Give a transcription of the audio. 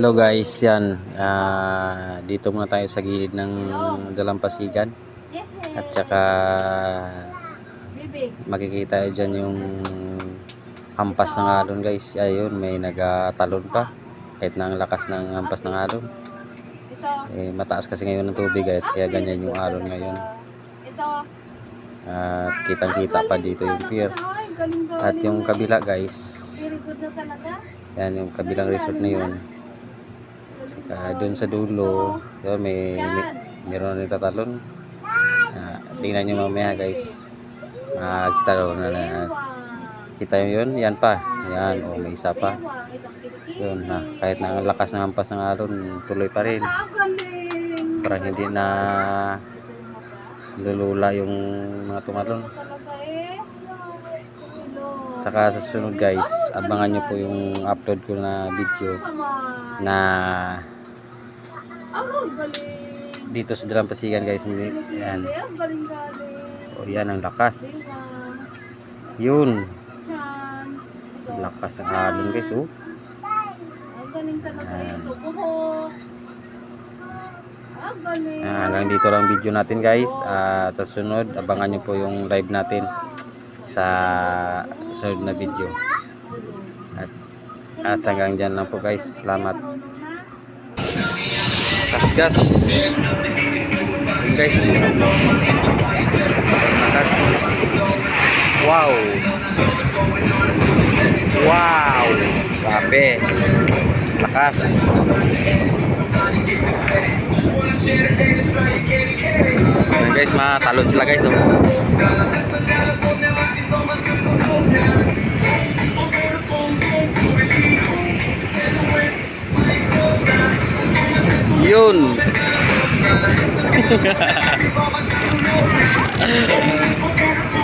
Hello guys, yan. Ah, dito muna tayo sa gilid ng dalampasigan. At saka makikita dyan yung hampas ng alon guys. Ayun, may nagatalon pa. Kahit na ang lakas ng hampas ng alon. Eh, mataas kasi ngayon ng tubig guys, kaya ganyan yung alon ngayon. At kitang kita pa dito yung pier. At yung kabila guys, yan yung kabilang resort na yun. Saka doon sa dulo, yun, may, may meron na tatalon. Ah, tingnan nyo mamaya guys. Makakita na na. Kita yun? Yan pa. Yan. O, may isa pa. Yun na. Kahit na ang lakas ng hampas ng alon, tuloy pa rin. Ah. Parang hindi na lulula yung mga tumalon. Tsaka sa sunod guys, abangan nyo po yung upload ko na video na dito sa Dalampasigan guys. Yan. O yan ang lakas. Yun. Lakas ng alon guys. Oh. Ang. Ang. Ah, hanggang dito lang video natin guys. At sa sunod, abangan nyo po yung live natin sa sunod na video. At, at hanggang dyan lang po guys. Salamat. Gas gas. Guys. Wow. Wow. Grabe. Lakas. Ayan guys, matalon sila guys. Oh. Yun.